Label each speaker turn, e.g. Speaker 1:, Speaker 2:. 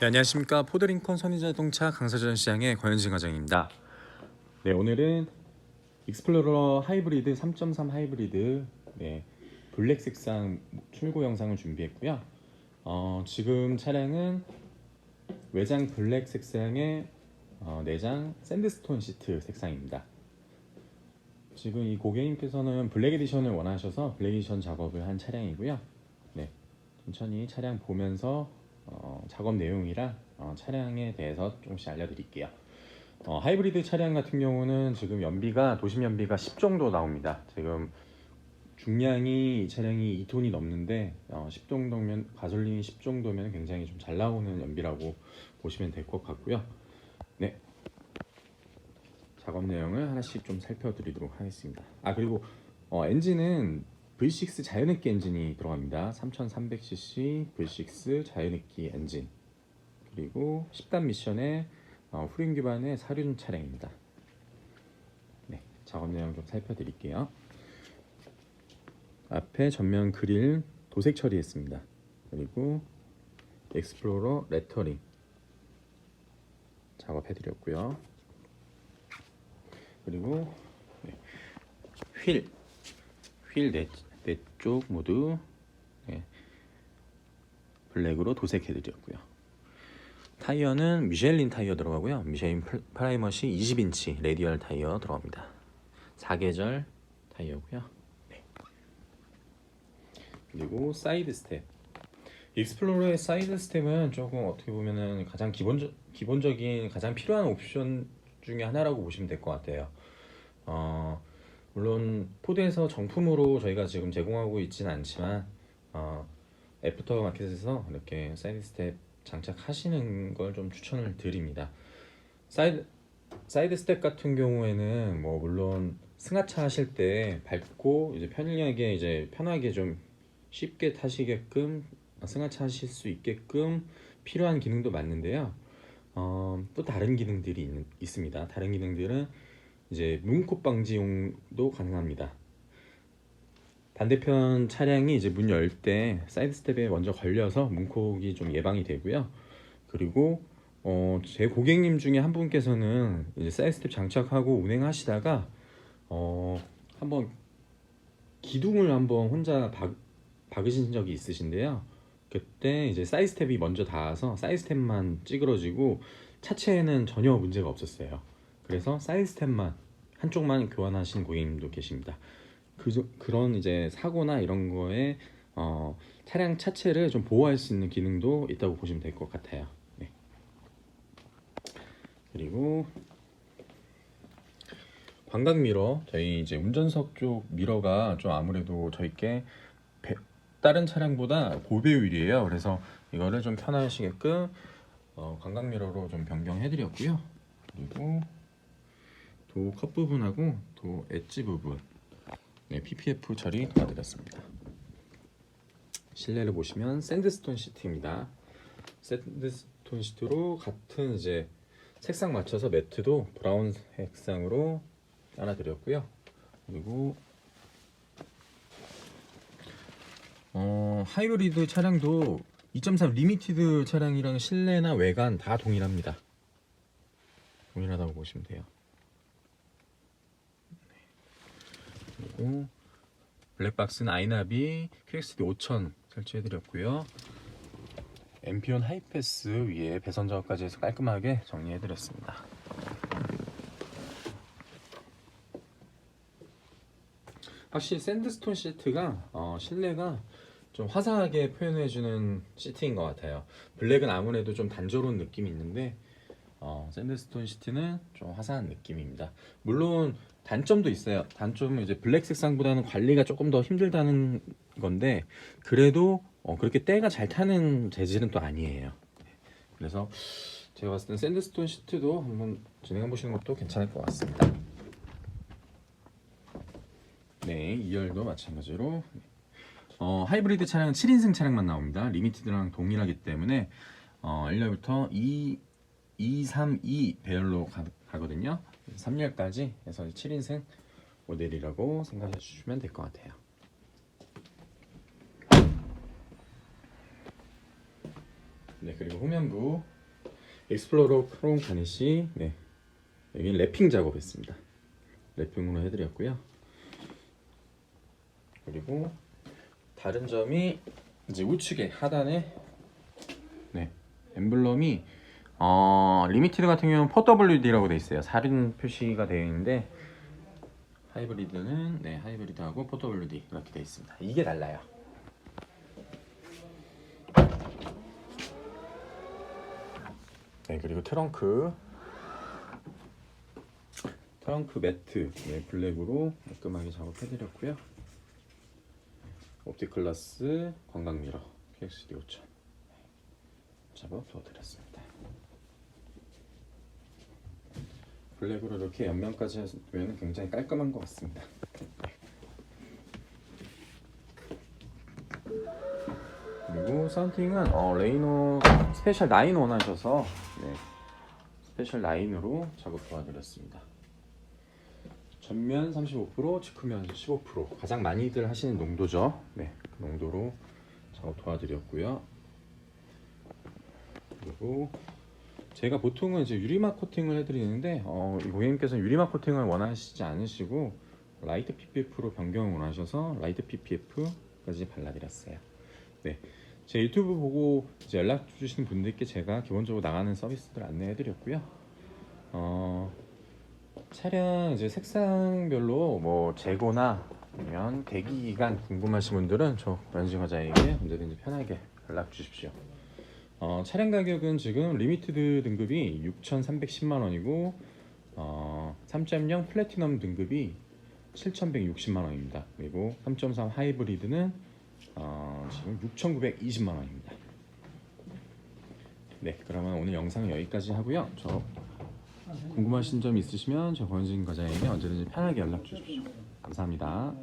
Speaker 1: 네, 안녕하십니까 포드링컨 선의자동차 강사전 시장의 권현진 과장입니다. 네 오늘은 익스플로러 하이브리드 3.3 하이브리드 네, 블랙 색상 출고 영상을 준비했고요. 어, 지금 차량은 외장 블랙 색상의 어, 내장 샌드스톤 시트 색상입니다. 지금 이 고객님께서는 블랙 에디션을 원하셔서 블랙 에디션 작업을 한 차량이고요. 네, 천천히 차량 보면서 어, 작업 내용이랑 어, 차량에 대해서 조금씩 알려드릴게요. 어, 하이브리드 차량 같은 경우는 지금 연비가 도심 연비가 10 정도 나옵니다. 지금 중량이 이 차량이 2톤이 넘는데 어, 10 정도면 가솔린이 10 정도면 굉장히 좀 잘 나오는 연비라고 보시면 될 것 같고요. 네. 작업 내용을 하나씩 좀 살펴드리도록 하겠습니다. 아 그리고 어, 엔진은 V6 자연흡기 엔진이 들어갑니다. 3300cc V6 자연흡기 엔진 그리고 10단 미션의 어, 후륜 기반의 사륜 차량입니다. 네, 작업 내용 좀 살펴드릴게요. 앞에 전면 그릴 도색 처리했습니다. 그리고 엑스플로러 레터링 작업해드렸고요. 그리고 네, 휠, 휠 네, 네 쪽 모두 네, 블랙으로 도색해드렸고요. 타이어는 미쉐린 타이어 들어가고요. 미쉐린 플- 프라이머시 20인치 레디얼 타이어 들어갑니다. 4계절 타이어고요. 네. 그리고 사이드 스텝. 익스플로러의 사이드 스텝은 조금 어떻게 보면은 가장 기본적 기본적인 가장 필요한 옵션 중에 하나라고 보시면 될 것 같아요. 어, 물론 포드에서 정품으로 저희가 지금 제공하고 있지는 않지만 어, 애프터 마켓에서 이렇게 사이드 스텝 장착하시는 걸 좀 추천을 드립니다. 사이드 사이드 스텝 같은 경우에는 뭐 물론 승하차 하실 때 밟고 이제 편리하게 이제 편하게 좀 쉽게 타시게끔 승하차 하실 수 있게끔 필요한 기능도 맞는데요. 어, 또 다른 기능들이 있, 있습니다. 다른 기능들은 이제 문콕 방지용도 가능합니다. 반대편 차량이 이제 문 열 때 사이드 스텝에 먼저 걸려서 문콕이 좀 예방이 되고요. 그리고 어, 제 고객님 중에 한 분께서는 이제 사이드 스텝 장착하고 운행하시다가 어, 한번 기둥을 한번 혼자 박, 박으신 적이 있으신데요. 그때 이제 사이드 스텝이 먼저 닿아서 사이드 스텝만 찌그러지고 차체에는 전혀 문제가 없었어요. 그래서 사이드 스텝만 한쪽만 교환하신 고객님도 계십니다. 그 그런 이제 사고나 이런 거에 어, 차량 차체를 좀 보호할 수 있는 기능도 있다고 보시면 될 것 같아요. 네. 그리고 광각 미러 저희 이제 운전석 쪽 미러가 좀 아무래도 저희께 배- 다른 차량보다 고배율이에요. 그래서 이거를 좀 편하시게끔 어, 광각 미러로 좀 변경해드렸고요. 그리고 도 컵 부분하고 도 엣지 부분 네, PPF 처리 도와드렸습니다. 실내를 보시면 샌드스톤 시트입니다. 샌드스톤 시트로 같은 이제 색상 맞춰서 매트도 브라운 색상으로 깔아드렸고요. 그리고 어, 하이브리드 차량도 2.3 리미티드 차량이랑 실내나 외관 다 동일합니다. 동일하다고 보시면 돼요. 그리고 블랙박스는 아이나비 QXD 5000 설치해드렸고요. 엠피온 하이패스 위에 배선 작업까지 해서 깔끔하게 정리해드렸습니다. 확실히 샌드스톤 시트가 어, 실내가 좀 화사하게 표현해주는 시트인 것 같아요. 블랙은 아무래도 좀 단조로운 느낌이 있는데 어, 샌드스톤 시트는 좀 화사한 느낌입니다. 물론 단점도 있어요. 단점은 이제 블랙 색상보다는 관리가 조금 더 힘들다는 건데 그래도 어, 그렇게 때가 잘 타는 재질은 또 아니에요. 그래서 제가 봤을 땐 샌드스톤 시트도 한번 진행해 보시는 것도 괜찮을 것 같습니다. 네, 2열도 마찬가지로 어, 하이브리드 차량은 7인승 차량만 나옵니다. 리미티드랑 동일하기 때문에 어, 1열부터 2, 2, 3, 2 배열로 가, 가거든요. 3열까지 해서 7인승 모델이라고 생각해 주시면 될 것 같아요. 네 그리고 후면부 익스플로러 크롬 가니시 네 여기 랩핑 작업했습니다. 랩핑으로 해드렸고요. 그리고 다른 점이 이제 우측에 하단에 네 엠블럼이 어 리미티드 같은 경우는 4WD라고 돼 있어요. 살인 표시가 되어 있는데 하이브리드는 네 하이브리드하고 4WD 이렇게 되어 있습니다. 이게 달라요. 네 그리고 트렁크 트렁크 매트 네, 블랙으로 깔끔하게 작업해드렸고요. 옵틱 글라스 광각 미러 QXD 5000 작업 도와드렸습니다. 블랙으로 이렇게 옆면까지 하면 굉장히 깔끔한 것 같습니다. 그리고 썬팅은 어, 레이노 스페셜 9 원하셔서 네, 스페셜 9으로 작업 도와드렸습니다. 전면 35%, 측후면 15% 가장 많이들 하시는 농도죠. 네, 그 농도로 작업 도와드렸고요. 그리고 제가 보통은 이제 유리막 코팅을 해드리는데 어, 이 고객님께서는 유리막 코팅을 원하시지 않으시고 라이트 PPF로 변경을 원하셔서 라이트 PPF까지 발라드렸어요. 네, 제 유튜브 보고 이제 연락 주시는 분들께 제가 기본적으로 나가는 서비스들 안내해드렸고요. 어, 차량 이제 색상별로 뭐 재고나 아니면 대기 기간 궁금하신 분들은 저 연진 과자에게 언제든지 편하게 연락 주십시오. 어, 차량 가격은 지금 리미티드 등급이 6,310만 원이고 어, 3.0 플래티넘 등급이 7,160만 원입니다. 그리고 3.3 하이브리드는 어, 지금 6,920만 원입니다. 네, 그러면 오늘 영상은 여기까지 하고요. 저 궁금하신 점 있으시면 저 권진 과장에게 언제든지 편하게 연락 주십시오. 감사합니다.